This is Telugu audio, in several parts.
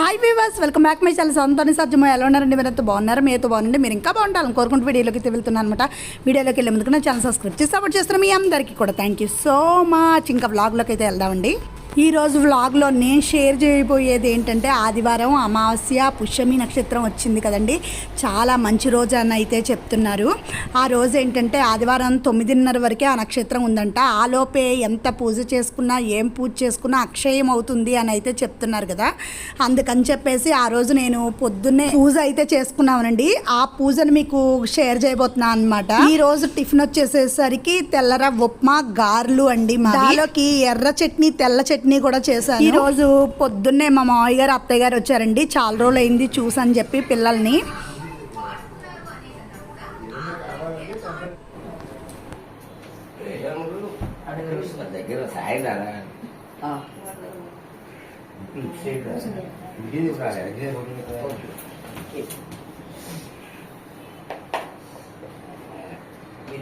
Hi viewers welcome back my channel సొంతని సత్యమో ఎలా ఉన్నారండి? మీరు ఎంత బాగున్నారు? మీతో బాగుండి మీరు ఇంకా బాగుంటారని కోరుకుంటూ వీడియోలోకి అయితే వెళ్తున్నాను అనమాట వీడియోలోకి వెళ్ళే ముందుకు నా ఛానల్ సబ్స్క్రైబ్ చేసి సపోర్ట్ చేస్తున్న మీ అందరికీ కూడా థ్యాంక్ యూ సో మచ్ ఇంకా బ్లాగ్లోకి అయితే వెళ్దామండి. ఈ రోజు వ్లాగ్లో నేను షేర్ చేయబోయేది ఏంటంటే ఆదివారం అమావాస్య పుష్యమి నక్షత్రం వచ్చింది కదండి. చాలా మంచి రోజు అని అయితే చెప్తున్నారు. ఆ రోజు ఏంటంటే ఆదివారం తొమ్మిదిన్నర వరకే ఆ నక్షత్రం ఉందంట. ఆ లోపే ఎంత పూజ చేసుకున్నా ఏం పూజ చేసుకున్నా అక్షయం అవుతుంది అని అయితే చెప్తున్నారు కదా. అందుకని చెప్పేసి ఆ రోజు నేను పొద్దున్నే పూజ అయితే చేసుకున్నామనండి ఆ పూజను మీకు షేర్ చేయబోతున్నాను అనమాట ఈ రోజు టిఫిన్ వచ్చేసేసరికి తెల్లర ఉప్మా గారెలు అండి దానిలోకి ఎర్ర చట్నీ తెల్ల చట్నీ కూడా చేశాను. ఈ రోజు పొద్దున్నే మా మామయ్య గారు అత్తయ్య గారు వచ్చారండి. చాలా రోజులు అయింది చూసని చెప్పి పిల్లల్ని. దగ్గర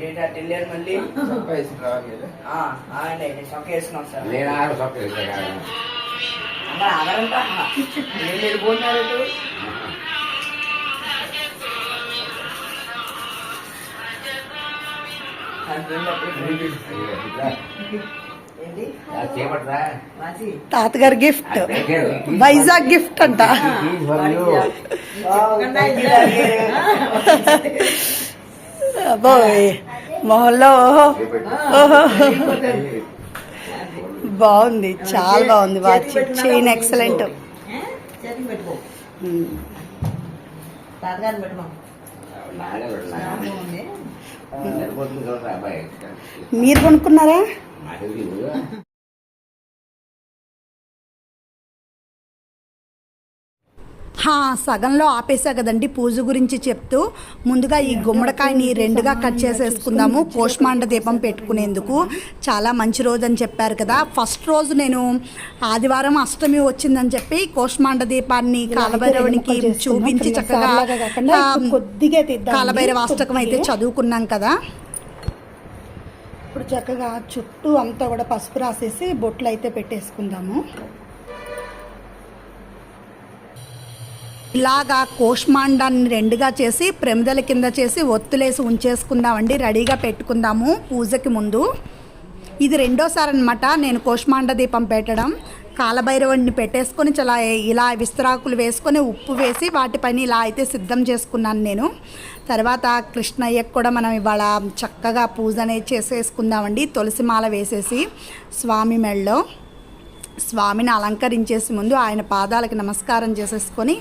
అటు వెళ్ళారు మళ్ళీ? అండి చొక్క వేసుకున్నాం సార్. నేను అమ్మ వెళ్ళిపోతున్నారు తాతగారి గిఫ్ట్. వైజాగ్ గిఫ్ట్ అంట. అబ్బోయ్ మొహంలో ఓహో. బాగుంది చాలా బాగుంది వాచ్. Chain excellent. చేతికి పెట్టుకో. సగంలో ఆపేసా కదండి పూజ గురించి చెప్తూ. ముందుగా ఈ గుమ్మడికాయని రెండుగా కట్ చేసేసుకుందాము కోష్మాండ దీపం పెట్టుకునేందుకు. చాలా మంచి రోజు అని చెప్పారు కదా. ఫస్ట్ రోజు నేను ఆదివారం అష్టమి వచ్చిందని చెప్పి కోష్మాండ దీపాన్ని కాలభైరవునికి చూపించి చక్కగా కొద్దిగా కాలభైరవ అష్టకం అయితే చదువుకున్నాం కదా. ఇప్పుడు చక్కగా చుట్టూ అంతా కూడా పసుపు రాసేసి బొట్లు అయితే పెట్టేసుకుందాము. ఇలాగా కోష్మాండాన్ని రెండుగా చేసి ప్రమిదల కింద చేసి ఒత్తులేసి ఉంచేసుకుందామండి. రెడీగా పెట్టుకుందాము పూజకి ముందు. ఇది రెండోసారి అనమాట నేను కోష్మాండ దీపం పెట్టడం. కాలభైరవుడిని పెట్టేసుకొని చాలా ఇలా విస్తరాకులు వేసుకొని ఉప్పు వేసి వాటిపైన ఇలా అయితే సిద్ధం చేసుకున్నాను నేను. తర్వాత కృష్ణయ్యకు కూడా మనం ఇవాళ చక్కగా పూజ అనేది చేసేసుకుందామండి. తులసి మాల వేసేసి స్వామి మెళ్ళో. స్వామిని అలంకరించేసి ముందు ఆయన పాదాలకు నమస్కారం చేసేసుకొని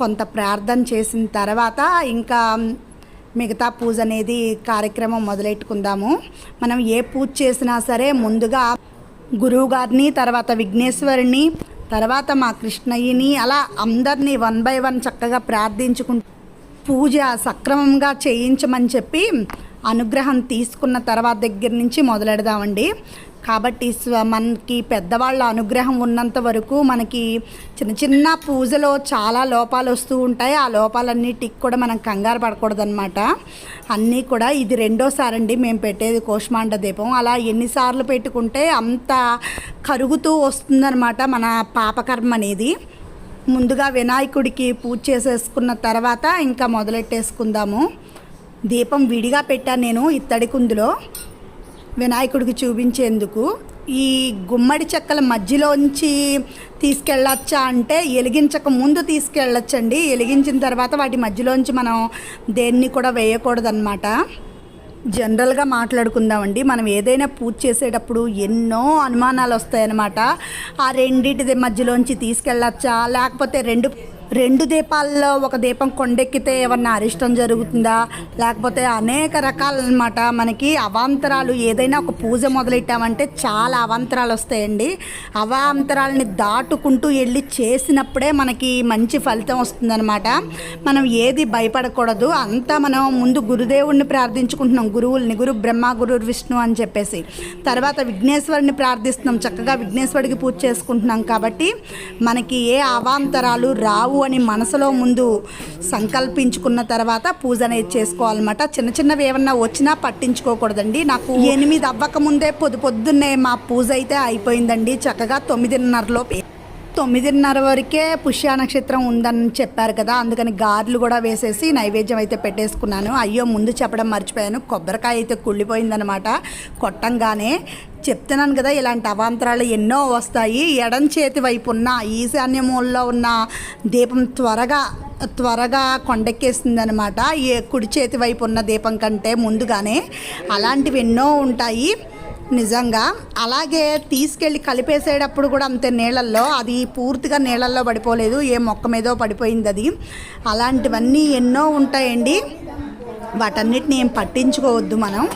కొంత ప్రార్థన చేసిన తర్వాత ఇంకా మిగతా పూజ అనేది కార్యక్రమం మొదలెట్టుకుందాము. మనం ఏ పూజ చేసినా సరే ముందుగా గురువు గారిని తర్వాత విఘ్నేశ్వరిని తర్వాత మా కృష్ణయ్యని అలా అందరినీ వన్ బై వన్ చక్కగా ప్రార్థించుకుంటూ పూజ సక్రమంగా చేయించమని చెప్పి అనుగ్రహం తీసుకున్న తర్వాత దగ్గర నుంచి మొదలెడదామండి. కాబట్టి స్వ మనకి పెద్దవాళ్ళ అనుగ్రహం ఉన్నంత వరకు మనకి చిన్న చిన్న పూజలో చాలా లోపాలు వస్తూ ఉంటాయి. ఆ లోపాలన్నిటికి కూడా మనం కంగారు పడకూడదన్నమాట. అన్నీ కూడా ఇది రెండోసారి అండి మేము పెట్టేది కోష్మాండ దీపం. అలా ఎన్నిసార్లు పెట్టుకుంటే అంత కరుగుతూ వస్తుందన్నమాట మన పాపకర్మ అనేది. ముందుగా వినాయకుడికి పూజ చేసేసుకున్న తర్వాత ఇంకా మొదలెట్టేసుకుందాము. దీపం విడిగా పెట్టాను నేను ఇత్తడి కుందులో. వినాయకుడికి చూపించేందుకు ఈ గుమ్మడి చెక్కల మధ్యలోంచి తీసుకెళ్ళచ్చా అంటే ఎలిగించక ముందు తీసుకెళ్ళొచ్చండి. ఎలిగించిన తర్వాత వాటి మధ్యలోంచి మనం దేన్ని కూడా వేయకూడదన్నమాట. జనరల్గా మాట్లాడుకుందామండి. మనం ఏదైనా పూజ చేసేటప్పుడు ఎన్నో అనుమానాలు వస్తాయన్నమాట ఆ రెండింటి మధ్యలోంచి తీసుకెళ్ళచ్చా? లేకపోతే రెండు రెండు దీపాల్లో ఒక దీపం కొండెక్కితే ఏమన్నా అరిష్టం జరుగుతుందా? లేకపోతే అనేక రకాలన్నమాట. మనకి అవాంతరాలు ఏదైనా ఒక పూజ మొదలెట్టామంటే చాలా అవాంతరాలు వస్తాయండి. అవాంతరాలని దాటుకుంటూ వెళ్ళి చేసినప్పుడే మనకి మంచి ఫలితం వస్తుందన్నమాట. మనం ఏది భయపడకూడదు. అంతా మనం ముందు గురుదేవుడిని ప్రార్థించుకుంటున్నాం. గురువుల్ని గురు బ్రహ్మ గురు విష్ణు అని చెప్పేసి. తర్వాత విఘ్నేశ్వరుని ప్రార్థిస్తున్నాం. చక్కగా విఘ్నేశ్వరుడికి పూజ చేసుకుంటున్నాం కాబట్టి మనకి ఏ అవాంతరాలు రావు. అని మనసులో ముందు సంకల్పించుకున్న తర్వాత పూజ అనేది చేసుకోవాలన్నమాట. చిన్న చిన్నవి ఏమన్నా వచ్చినా పట్టించుకోకూడదండి. నాకు ఎనిమిది అవ్వక ముందే పొద్దు పొద్దున్నే మా పూజ అయితే అయిపోయిందండి. చక్కగా తొమ్మిదిన్నరలోపు తొమ్మిదిన్నర వరకే పుష్య నక్షత్రం ఉందని చెప్పారు కదా అందుకని గార్లు కూడా వేసేసి నైవేద్యం అయితే పెట్టేసుకున్నాను. అయ్యో ముందు చెప్పడం మర్చిపోయాను. కొబ్బరికాయ అయితే కుళ్ళిపోయిందనమాట. కొట్టంగానే చెప్తున్నాను కదా ఇలాంటి అవాంతరాలు ఎన్నో వస్తాయి. ఎడం చేతి వైపు ఉన్న ఈశాన్య మూలలో ఉన్న దీపం త్వరగా త్వరగా కొండెక్కేసిందనమాట. అనమాట ఏ కుడి చేతి వైపు ఉన్న దీపం కంటే ముందుగానే అలాంటివి ఎన్నో ఉంటాయి. నిజంగా. అలాగే తీసుకెళ్ళి కలిపేసేటప్పుడు కూడా అంతే నీళ్ళల్లో అది పూర్తిగా నీళ్ళల్లో పడిపోలేదు ఏ మొక్క మీదో పడిపోయింది అది. అలాంటివన్నీ ఎన్నో ఉంటాయండి. వాటన్నిటిని ఏం పట్టించుకోవద్దు మనం.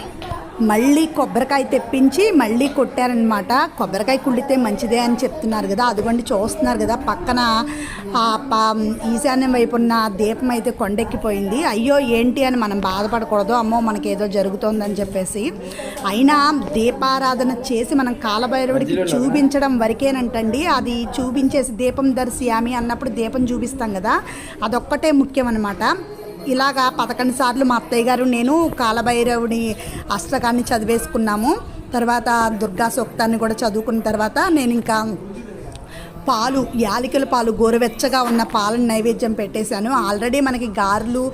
మళ్ళీ కొబ్బరికాయ తెప్పించి మళ్ళీ కొట్టారనమాట కొబ్బరికాయ కుళ్ళితే మంచిదే అని చెప్తున్నారు కదా అదిగోండి చూస్తున్నారు కదా పక్కన ఈశాన్యం వైపు ఉన్న దీపం అయితే కొండెక్కిపోయింది. అయ్యో ఏంటి అని మనం బాధపడకూడదు అమ్మో మనకి ఏదో జరుగుతోందని చెప్పేసి. అయినా దీపారాధన చేసి మనం కాలభైరవుడికి చూపించడం వరకేనంటండి. అది చూపించేసి దీపం దర్శయామి అన్నప్పుడు దీపం చూపిస్తాం కదా అదొక్కటే ముఖ్యం అనమాట ఇలాగా పదకొండు సార్లు మా అత్తయ్య గారు నేను కాలభైరవుని అష్టకాన్ని చదివేసుకున్నాము. తర్వాత దుర్గా సూక్తాన్ని కూడా చదువుకున్న తర్వాత నేను ఇంకా పాలు యాలికల పాలు గోరువెచ్చగా ఉన్న పాలను నైవేద్యం పెట్టేశాను. ఆల్రెడీ మనకి గారెలు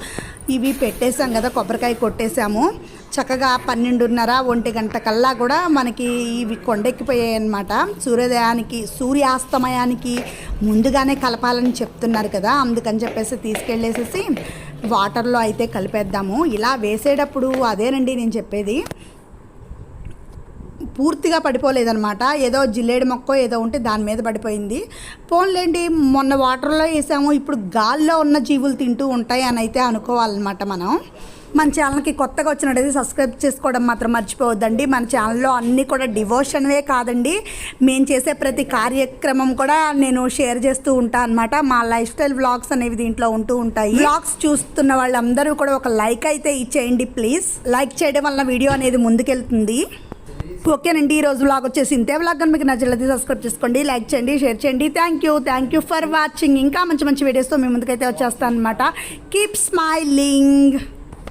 ఇవి పెట్టేశాం కదా కొబ్బరికాయ కొట్టేశాము. చక్కగా పన్నెండున్నర ఒంటి గంట కల్లా కూడా మనకి ఇవి కొండెక్కిపోయాయి అనమాట సూర్యోదయానికి సూర్యాస్తమయానికి ముందుగానే కలపాలని చెప్తున్నారు కదా అందుకని చెప్పేసి తీసుకెళ్ళేసేసి వాటర్లో అయితే కలిపేద్దాము. ఇలా వేసేటప్పుడు అదేనండి నేను చెప్పేది. పూర్తిగా పడిపోలేదనమాట ఏదో జిల్లేడు మొక్క ఏదో ఉంటే దాని మీద పడిపోయింది. పోన్లేండి మొన్న వాటర్లో వేసాము. ఇప్పుడు గాల్లో ఉన్న జీవులు తింటూ ఉంటాయి అని అయితే అనుకోవాలన్నమాట మనం. మన ఛానల్కి కొత్తగా వచ్చినట్టయితే సబ్స్క్రైబ్ చేసుకోవడం మాత్రం మర్చిపోవద్దండి. మన ఛానల్లో అన్నీ కూడా డివోషన్వే కాదండి. మేము చేసే ప్రతి కార్యక్రమం కూడా నేను షేర్ చేస్తూ ఉంటాను అనమాట మా లైఫ్ స్టైల్ వ్లాగ్స్ అనేవి దీంట్లో ఉంటూ ఉంటాయి. వ్లాగ్స్ చూస్తున్న వాళ్ళందరూ కూడా ఒక లైక్ అయితే ఇచ్చేయండి ప్లీజ్ లైక్ చేయడం వల్ల వీడియో అనేది ముందుకెళ్తుంది. ఓకేనండి ఈ రోజు వ్లాగ్ వచ్చేసి ఇంతే. వ్లాగ్ కనుక మీకు నచ్చలేదు సబ్స్క్రైబ్ చేసుకోండి లైక్ చేయండి షేర్ చేయండి. Thank you thank you for watching ఇంకా మంచి మంచి వీడియోస్తో మీ ముందుకైతే వచ్చేస్తాను అనమాట కీప్ స్మైలింగ్